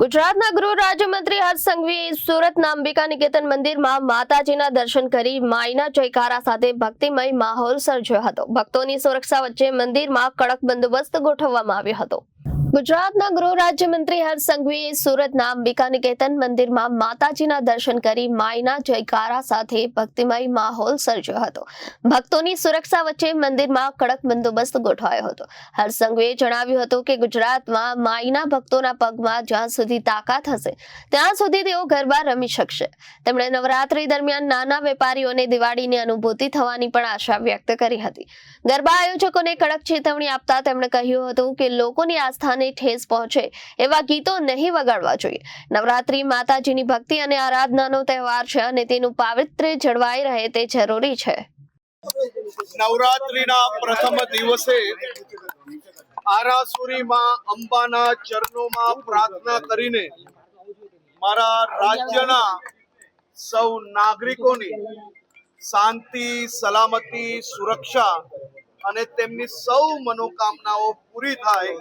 ગુજરાતના ગૃહ રાજ્યમંત્રી હર્ષ સંઘવીએ સુરતના અંબિકા નિકેતન મંદિરમાં માતાજીના દર્શન કરી માયના જયકારા સાથે ભક્તિમય માહોલ સર્જ્યો હતો. ભક્તોની સુરક્ષા વચ્ચે મંદિરમાં કડક બંદોબસ્ત ગોઠવવામાં આવ્યો હતો. ગુજરાતના ગૃહ રાજ્યમંત્રી હર્ષ સંઘવીએ સુરતના અંબિકા નિકેતન મંદિરમાં માતાજીના દર્શન કરી માયના જયકારા સાથે ભક્તિમય માહોલ સર્જ્યો હતો. ભક્તોની સુરક્ષા વચ્ચે મંદિરમાં કડક બંદોબસ્ત ગોઠવાયો હતો. હર્ષ સંઘવીએ જણાવ્યું હતું કે ગુજરાતમાં માઈના ભક્તોના પગમાં જ્યાં સુધી તાકાત હશે, ત્યાં સુધી તેઓ ગરબા રમી શકશે. તેમણે નવરાત્રી દરમિયાન નાના વેપારીઓને દિવાળીની અનુભૂતિ થવાની પણ આશા વ્યક્ત કરી હતી. ગરબા આયોજકોને કડક ચેતવણી આપતા તેમણે કહ્યું હતું કે લોકોની આસ્થાને ઠેસ પહોંચે એવા ગીતો નહીં વગાડવા જોઈએ. નવરાત્રી માતાજીની ભક્તિ અને આરાધનાનો તહેવાર છે અને તેનું પાવિત્ર્ય જળવાઈ રહે તે જરૂરી છે. નવરાત્રીના પ્રથમ દિવસે આરાસુરીમાં અંબાના ચરણોમાં પ્રાર્થના કરીને મારા રાજ્યના સૌ નાગરિકોની શાંતિ, સલામતી, સુરક્ષા અને તેમની સૌ મનોકામનાઓ પૂરી થાય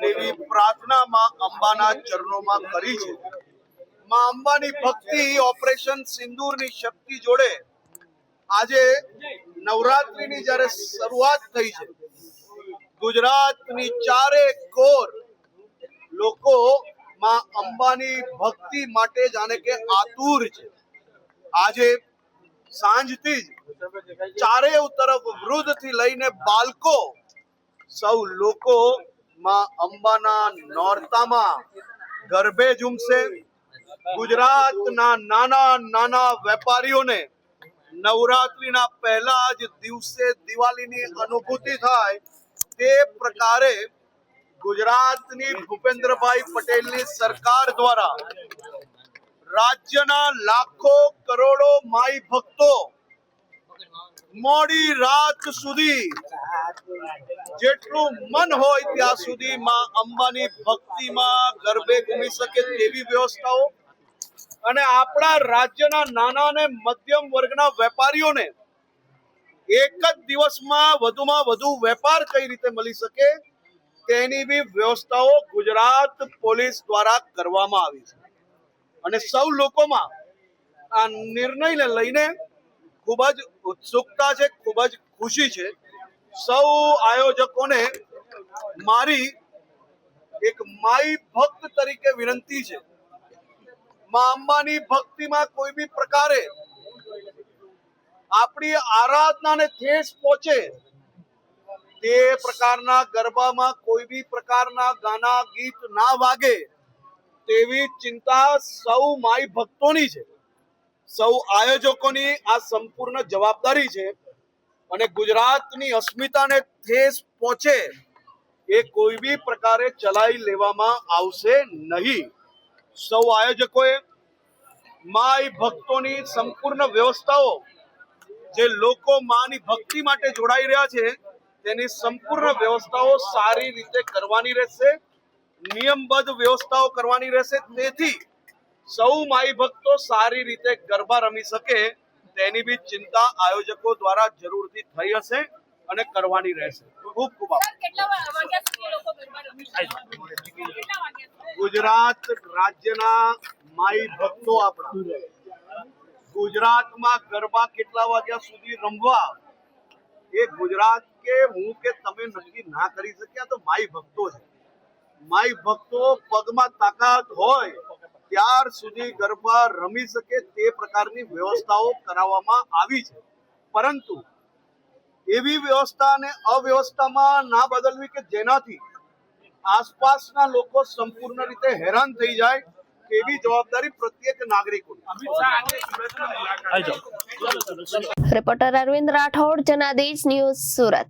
તેવી પ્રાર્થનામાં અંબાના ચરણોમાં કરી છે. માં અંબાની ભક્તિ ઓપરેશન સિંદૂરની શક્તિ જોડે આજે નવરાત્રીની જ્યારે શરૂઆત થઈ છે, ગુજરાતની ચારે કોર લોકો માં અંબાની ભક્તિ માટે જાણે કે આતુર છે. આજે સાંજથી જ ચારે તરફ વૃદ્ધથી લઈને બાળકો સૌ લોકો માં અંબાના નોરતામાં ગરબે ઝૂમશે. ગુજરાતના નાના નાના વેપારીઓને નવરાત્રીના પહેલા જ દિવસે દિવાળીની અનુભૂતિ થાય તે પ્રકારે ગુજરાતની ભૂપેન્દ્રભાઈ પટેલની સરકાર દ્વારા રાજ્યના લાખો કરોડો માઈ ભક્તો મોડી રાત સુધી જેટલું મન હોય ત્યાં સુધી માં અંબાની ભક્તિમાં ગર્ભે ઘૂમી શકે તેવી વ્યવસ્થાઓ. અને આપણા રાજ્યના નાના અને મધ્યમ વર્ગના વેપારીઓને એક જ દિવસમાં વધુમાં વધુ વેપાર કઈ રીતે મળી શકે તેની બી વ્યવસ્થાઓ ગુજરાત પોલીસ દ્વારા કરવામાં આવી છે. અને સૌ લોકોમાં આ નિર્ણયને લઈને ખૂબ જ ઉત્સુકતા છે, ખૂબ જ ખુશી છે. સૌ આયોજકોને મારી એક માઈ ભક્ત તરીકે વિનંતી છે. મા અંબાની ભક્તિમાં કોઈ બી પ્રકારે આપણી આરાધનાને ઠેસ પહોંચે તે પ્રકારના ગરબામાં કોઈ બી પ્રકારના ગાના, ગીત ના વાગે તેવી ચિંતા સૌ માઈ ભક્તોની છે. સૌ આયોજકોની આ સંપૂર્ણ જવાબદારી છે અને ગુજરાતની અસ્મિતાને ઠેસ પહોંચે એ કોઈ બી પ્રકારે ચલાવી લેવામાં આવશે નહીં. સૌ આયોજકોએ માય ભક્તોની સંપૂર્ણ વ્યવસ્થાઓ જે લોકો માની ભક્તિ માટે જોડાઈ રહ્યા છે તેની સંપૂર્ણ વ્યવસ્થાઓ સારી રીતે કરવાની રહેશે. નિયમબદ્ધ વ્યવસ્થાઓ કરવાની રહેશે. તેથી સૌ માઈ ભક્તો સારી રીતે ગરબા રમી શકે તેની બી ચિંતા આયોજકો દ્વારા જરૂરથી થઈ હશે અને કરવાની રહેશે. ખૂબ ખૂબ? ગુજરાત રાજ્યના માઈ ભક્તો આપણા. ગુજરાતમાં ગરબા કેટલા વાગ્યા સુધી રમવા? એ ગુજરાત કે હું કે તમે નક્કી ના કરી શક્યા તો માઈ ભક્તો છે. માઈ ભક્તો પગમાં તાકાત હોય ત્યાર સુધી ગરબા રમી શકે તે પ્રકારની વ્યવસ્થાઓ કરાવવામાં આવી છે. પરંતુ એવી વ્યવસ્થા અને અવ્યવસ્થામાં ના બદલવી કે જેનાથી આસપાસના લોકો સંપૂર્ણ રીતે હેરાન થઈ જાય તેવી જવાબદારી પ્રત્યેક નાગરિકોની. Reporter Arvind Rathod Janadesh news Surat.